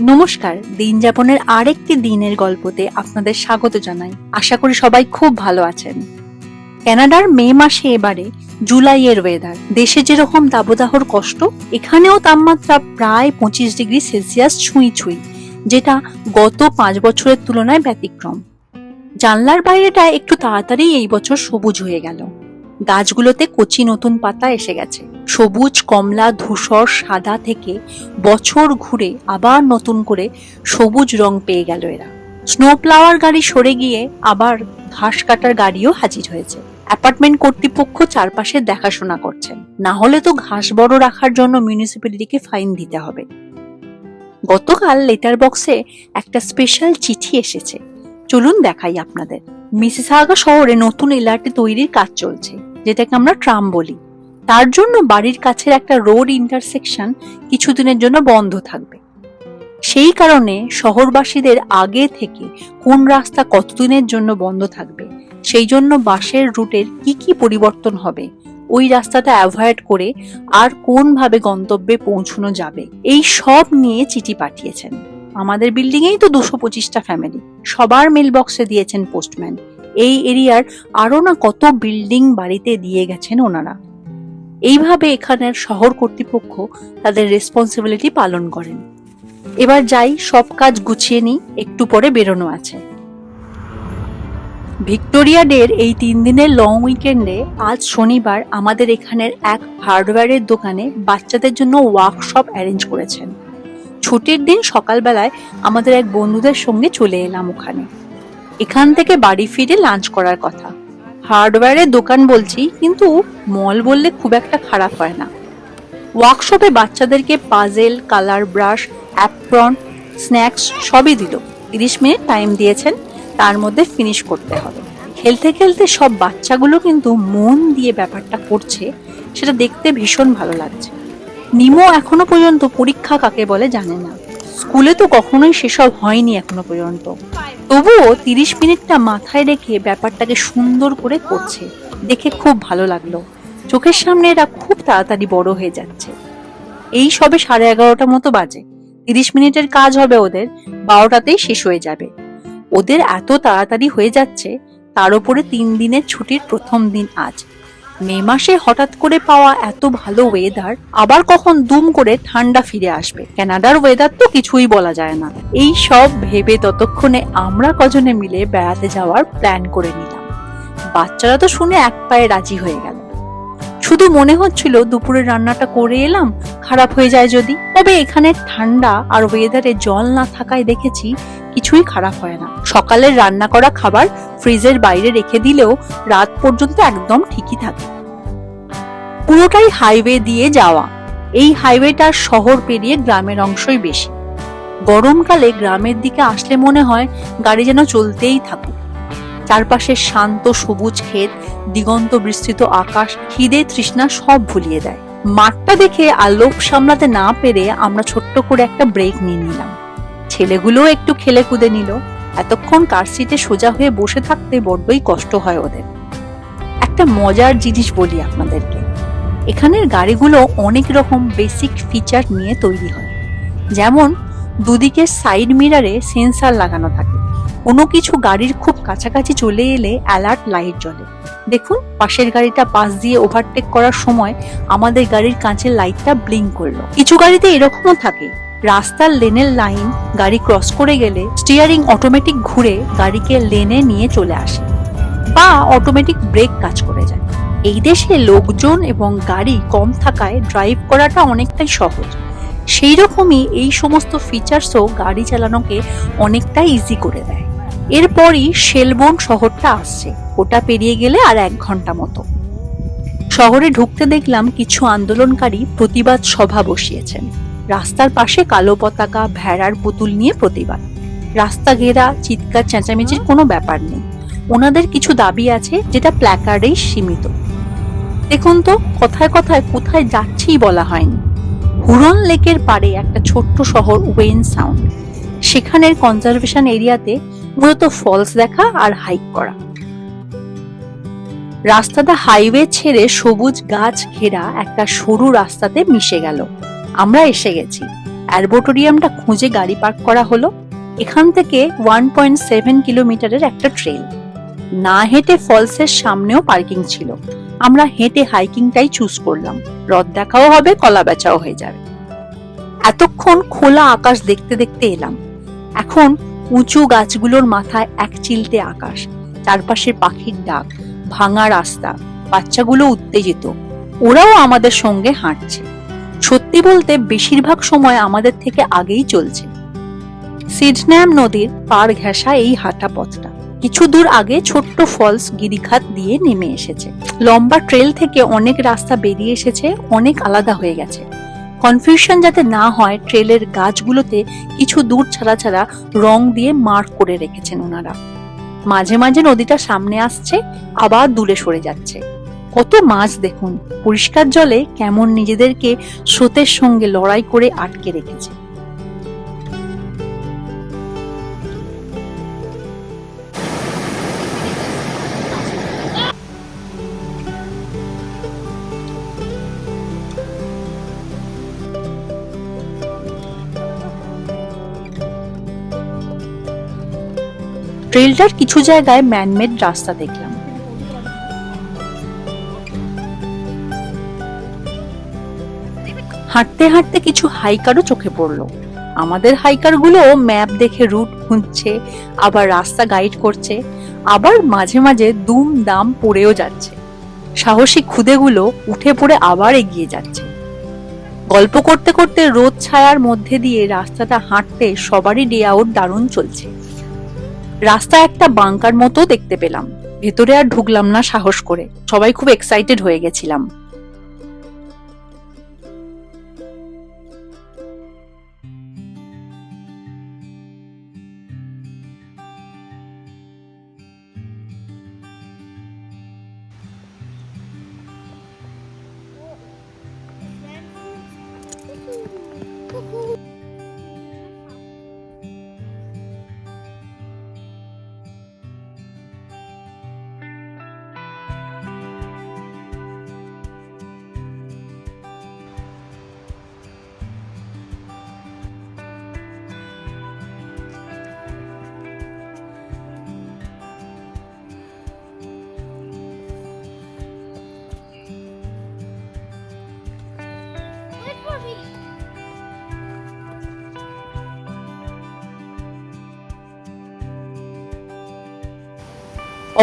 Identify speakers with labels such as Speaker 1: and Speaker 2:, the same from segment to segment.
Speaker 1: নমস্কার দিন যাপনের আরেকটি দিনের গল্পতে আপনাদের স্বাগত জানাই। আশা করি সবাই খুব ভালো আছেন। কানাডার মে মাসে এবারে জুলাইয়ের ওয়েদার দেশে যেরকম দাবদাহর কষ্ট, এখানেও তাপমাত্রা প্রায় পঁচিশ ডিগ্রি সেলসিয়াস ছুঁই ছুঁই, যেটা গত পাঁচ বছরের তুলনায় ব্যতিক্রম। জানলার বাইরেটা একটু তাড়াতাড়ি এই বছর সবুজ হয়ে গেল। গাছগুলোতে কচি নতুন পাতা এসে গেছে। সবুজ কমলা ধূসর সাদা থেকে বছর ঘুরে আবার নতুন করে সবুজ রং পেয়ে গেল এরা। স্নো প্লাওয়ার গাড়ি সরে গিয়ে আবার ঘাস কাটার গাড়িও হাজির হয়েছে। অ্যাপার্টমেন্ট কর্তৃপক্ষ চারপাশে দেখাশোনা করছেন। না হলে তো ঘাস বড় রাখার জন্য মিউনিসিপ্যালিটিকে ফাইন দিতে হবে। গতকাল লেটার বক্সে একটা স্পেশাল চিঠি এসেছে। চলুন দেখাই আপনাদের। মিসিসাগা শহরে নতুন এলআরটি তৈরির কাজ চলছে, যেটাকে আমরা ট্রাম বলি। তার জন্য বাড়ির কাছের একটা রোড ইন্টারসেকশন কিছুদিনের জন্য বন্ধ থাকবে। সেই কারণে শহরবাসীদের আগে থেকে কোন রাস্তা কতদিনের জন্য বন্ধ থাকবে, সেই জন্য বাসের রুটের কি কি পরিবর্তন হবে, ওই রাস্তাটা অ্যাভয়েড করে আর কোনভাবে গন্তব্যে পৌঁছানো যাবে, এই সব নিয়ে চিঠি পাঠিয়েছেন। আমাদের বিল্ডিং এই তো দুশো পঁচিশটা ফ্যামিলি সবার মেল বক্সে দিয়েছেন পোস্টম্যান এই এরিয়ার আরও না কত বিল্ডিং বাড়িতে দিয়ে গেছেন ওনারা। এইভাবে এখানের শহর কর্তৃপক্ষ তাদের রেসপন্সিবিলিটি পালন করেন। এবার যাই, সব কাজ গুছিয়ে নিই, একটু পরে বেরোনো আছে। ভিক্টোরিয়া ডের এই তিন দিনের লং উইকেন্ডে আজ শনিবার আমাদের এখানের এক হার্ডওয়্যারের দোকানে বাচ্চাদের জন্য ওয়ার্কশপ অ্যারেঞ্জ করেছেন। ছুটির দিন সকালবেলায় আমাদের এক বন্ধুদের সঙ্গে চলে এলাম ওখানে। এখান থেকে বাড়ি ফিরে লাঞ্চ করার কথা। হার্ডওয়্যারের দোকান বলছি, কিন্তু মল বললে খুব একটা খারাপ হয় না। ওয়ার্কশপে বাচ্চাদেরকে puzzle, colour brush, apron, snacks সবই দিল। তিরিশ মিনিট টাইম দিয়েছেন, তার মধ্যে ফিনিশ করতে হবে। খেলতে খেলতে সব বাচ্চাগুলো কিন্তু মন দিয়ে ব্যাপারটা করছে, সেটা দেখতে ভীষণ ভালো লাগছে। নিমো এখনও পর্যন্ত পরীক্ষা কাকে বলে জানে না। স্কুলে তো কখনোই সেসব হয়নি এখনও পর্যন্ত। তবুও তিরিশ মিনিটটা মাথায় রেখে ব্যাপারটাকে সুন্দর করে করছে। দেখে খুব ভালো লাগল। চোখের সামনে এরা খুব তাড়াতাড়ি বড় হয়ে যাচ্ছে। এই সবে সাড়ে এগারোটা মতো বাজে। তিরিশ মিনিটের কাজ হবে ওদের, বারোটাতেই শেষ হয়ে যাবে। ওদের এত তাড়াতাড়ি হয়ে যাচ্ছে, তার উপরে তিন দিনের ছুটির প্রথম দিন আজ। মে মাসে হঠাৎ করে পাওয়া এত ভালো ওয়েদার আবার কখন দুম করে ঠান্ডা ফিরে আসবে? কানাডার ওয়েদার তো কিছুই বলা যায় না। এই সব ভেবে ততক্ষণে আমরা কজনে মিলে বেড়াতে যাওয়ার প্ল্যান করে নিলাম। বাচ্চারা তো শুনে এক পায়ে রাজি হয়ে গেল। শুধু মনে হচ্ছিল দুপুরে রান্নাটা করে এলাম, খারাপ হয়ে যায় যদি। তবে এখানে ঠান্ডা আর ওয়েদারে জল না থাকায় দেখেছি কিছুই খারাপ হয় না। সকালের রান্না করা খাবার ফ্রিজের বাইরে রেখে দিলেও রাত পর্যন্ত একদম ঠিকই থাকে। পুরোটাই হাইওয়ে দিয়ে যাওয়া। এই হাইওয়েটার শহর পেরিয়ে গ্রামের অংশই বেশি। গরমকালে গ্রামের দিকে আসলে মনে হয় গাড়ি যেন চলতেই থাকুক। চারপাশে শান্ত সবুজ ক্ষেত, দিগন্ত বিস্তৃত আকাশ খিদে তৃষ্ণা সব ভুলিয়ে দেয়। মাঠটা দেখে আর লোভ সামলাতে না পেরে আমরা ছোট্ট করে একটা ব্রেক নিয়ে নিলাম। ছেলেগুলোও একটু খেলে কুদে নিল। এতক্ষণ কার সিটে সোজা হয়ে বসে থাকতে বড্ডই কষ্ট হয় ওদের। একটা মজার জিনিস বলি আপনাদেরকে। এখানের গাড়িগুলো অনেক রকম বেসিক ফিচার নিয়ে তৈরি হয়। যেমন দুদিকে সাইড মিরারে সেন্সার লাগানো থাকে। কোনো কিছু গাড়ির খুব কাছাকাছি চলে এলে অ্যালার্ট লাইট জ্বলে। দেখুন, পাশের গাড়িটা পাশ দিয়ে ওভারটেক করার সময় আমাদের গাড়ির কাঁচের লাইটটা ব্লিঙ্ক করল। কিছু গাড়িতে এরকমও থাকে। রাস্তার লেনের লাইন গাড়ি ক্রস করে গেলে স্টিয়ারিং অটোমেটিক ঘুরে গাড়িকে লেনে নিয়ে চলে আসে বা অটোমেটিক ব্রেক কাজ করে যায়। এই দেশে লোকজন এবং গাড়ি কম থাকায় ড্রাইভ করাটা অনেকটাই সহজ। সেই রকমই এই সমস্ত ফিচার্সও গাড়ি চালানোকে অনেকটাই ইজি করে দেয়। এরপরই শেলবোন শহরটা আসছে। ওটা পেরিয়ে গেলে আর এক ঘণ্টা মতো। শহরে ঢুকতে দেখলাম কিছু আন্দোলনকারী প্রতিবাদ সভা বসিয়েছেন। রাস্তার পাশে কালো পতাকা, ভেড়ার পুতুল নিয়ে প্রতিবাদ। রাস্তা ঘেরা চিৎকার, চেঁচামেচির কোনো ব্যাপার নেই। ওনাদের কিছু দাবি আছে যেটা প্ল্যাকার্ডেই সীমিত। দেখুন তো, কথায় কথায় কোথায় যাচ্ছেই বলা হয়নি। হুরন লেকের পাড়ে একটা ছোট্ট শহর, ওয়েন সাউন্ড। সেখানের কনজারভেশন এরিয়াতে মূলত ফলস দেখা আর হাইক করা। রাস্তাটা হাইওয়ে ছেড়ে সবুজ গাছ ঘেরা একটা সরু রাস্তাতে মিশে গেল। আমরা এসে গেছি। অ্যারবোটোরিয়ামটা খুঁজে গাড়ি পার্ক করা হলো। এখান থেকে ওয়ান পয়েন্ট সেভেন কিলোমিটারের একটা ট্রেল না হেঁটে ফলসের সামনেও পার্কিং ছিল। আমরা হেঁটে হাইকিংটাই চুজ করলাম। হ্রদ দেখাও হবে, কলা বেচাও হয়ে যাবে। এতক্ষণ খোলা আকাশ দেখতে দেখতে এলাম। এখন উঁচু গাছগুলোর মাথায় এক চিলতে আকাশ চারপাশে পাখির ডাক, ভাঙা রাস্তা, বাচ্চাগুলো উত্তেজিত। ওরাও আমাদের সঙ্গে হাঁটছে। সত্যি বলতে বেশিরভাগ সময় আমাদের থেকে আগেই চলছে। সিডন্যাম নদীর পার ঘেঁষা এই হাঁটা পথটা। কিছু দূর আগে ছোট্ট ফলস গিরিখাত দিয়ে নেমে এসেছে। লম্বা ট্রেল থেকে অনেক রাস্তা বেরিয়ে এসেছে, অনেক আলাদা হয়ে গেছে। কনফিউশন যাতে না হয়, ট্রেলের গাছগুলোতে কিছু দূর ছাড়া ছাড়া রং দিয়ে মার্ক করে রেখেছেন ওনারা। মাঝে মাঝে নদীটা সামনে আসছে, আবার দূরে সরে যাচ্ছে। কত মাছ দেখুন, পরিষ্কার জলে কেমন নিজেদেরকে স্রোতের সঙ্গে লড়াই করে আটকে রেখেছে। ট্রেলটার কিছু জায়গায় ম্যানমেড রাস্তা দেখলাম। হাঁটতে হাঁটতে কিছু হাইকারও চোখে পড়ল। আমাদের হাইকারগুলো ম্যাপ দেখে রুট খুঁজছে, আবার রাস্তা গাইড করছে, আবার মাঝে মাঝে দুম দাম পড়েও যাচ্ছে। সাহসী খুদেগুলো উঠে পড়ে আবার এগিয়ে যাচ্ছে। গল্প করতে করতে রোদ ছায়ার মধ্যে দিয়ে রাস্তাটা হাঁটতে সবারই ডে আউট দারুণ চলছে। রাস্তা একটা বাংকার মতো দেখতে পেলাম। ভেতরে আর ঢুকলাম না সাহস করে। সবাই খুব এক্সাইটেড হয়ে গেছিলাম।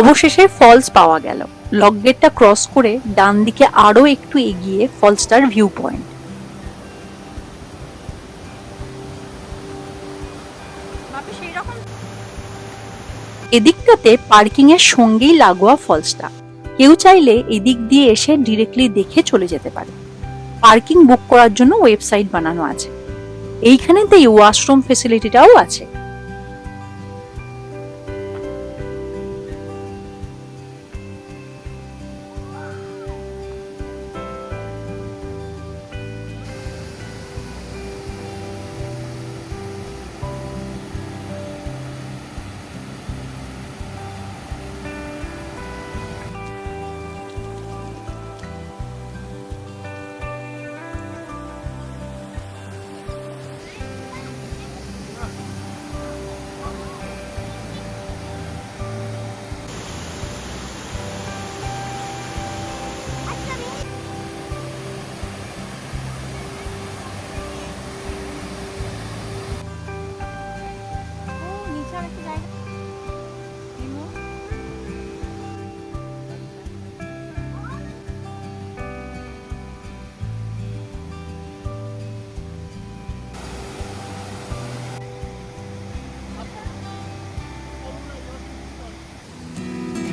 Speaker 1: অবশেষে ফলস পাওয়া গেল। লক গেটটা ক্রস করে ডান দিকে আরও একটু এগিয়ে ফলসটার ভিউ পয়েন্ট এদিকটাতে পার্কিং এর সঙ্গেই লাগোয়া ফলসটা কেউ চাইলে এদিক দিয়ে এসে ডিরেক্টলি দেখে চলে যেতে পারে। পার্কিং বুক করার জন্য ওয়েবসাইট বানানো আছে। এইখানেতেই ওয়াশরুম ফেসিলিটিটাও আছে।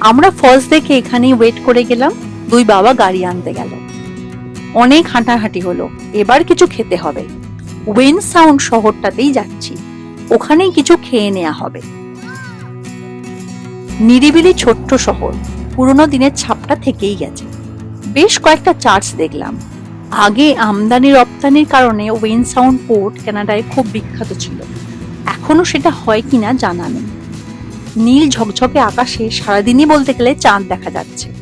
Speaker 1: আমরা ফলস দেখে এখানেই ওয়েট করে গেলাম, দুই বাবা গাড়ি আনতে গেল। অনেক হাঁটাহাঁটি হলো, এবার কিছু খেতে হবে। ওয়েন সাউন্ড শহরটাতেই যাচ্ছি, ওখানেই কিছু খেয়ে নেওয়া হবে। নিরিবিলি ছোট্ট শহর, পুরোনো দিনের ছাপটা থেকেই গেছে। বেশ কয়েকটা চার্চ দেখলাম। আগে আমদানি রপ্তানির কারণে ওয়েন সাউন্ড পোর্ট কানাডায় খুব বিখ্যাত ছিল। এখনও সেটা হয় কিনা জানা নেই। নীল ঝকঝকে আকাশে সারাদিনই বলতে গেলে চাঁদ দেখা যাচ্ছে।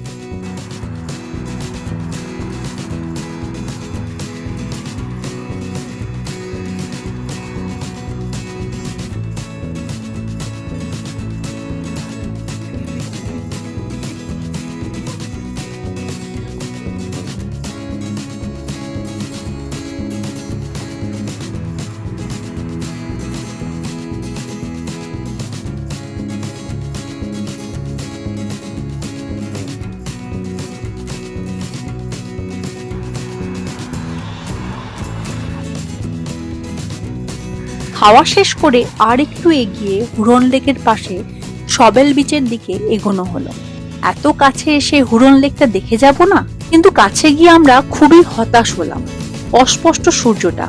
Speaker 1: খাওয়া শেষ করে আর একটু এগিয়ে হুরন লেকের পাশে সবেল বিচের দিকে এগোনো হলো। এত কাছে এসে হুরন লেকটা দেখে যাব না? কিন্তু কাছে গিয়ে আমরা খুবই হতাশ হলাম। অস্পষ্ট সূর্যটা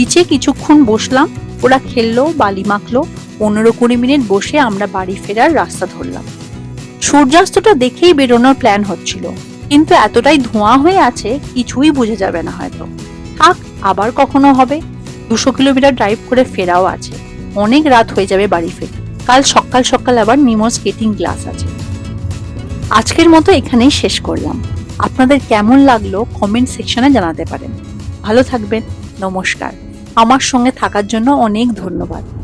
Speaker 1: বিচে কিছুক্ষণ বসলাম, ওরা খেললো, বালি মাখলো, পনেরো কুড়ি মিনিট বসে আমরা বাড়ি ফেরার রাস্তা ধরলাম। সূর্যাস্তটা দেখেই বেরোনোর প্ল্যান হচ্ছিল, কিন্তু এতটাই ধোঁয়া হয়ে আছে কিছুই বুঝে যাবে না হয়তো। থাক, আবার কখনো হবে। দুশো কিলোমিটার ড্রাইভ করে ফেরাও আছে। অনেক রাত হয়ে যাবে বাড়ি ফের। কাল সকাল সকাল আবার নিমো স্কেটিং ক্লাস আছে। আজকের মতো এখানেই শেষ করলাম। আপনাদের কেমন লাগল কমেন্ট সেকশনে জানাতে পারেন। ভালো থাকবেন। নমস্কার। আমার সঙ্গে থাকার জন্য অনেক ধন্যবাদ।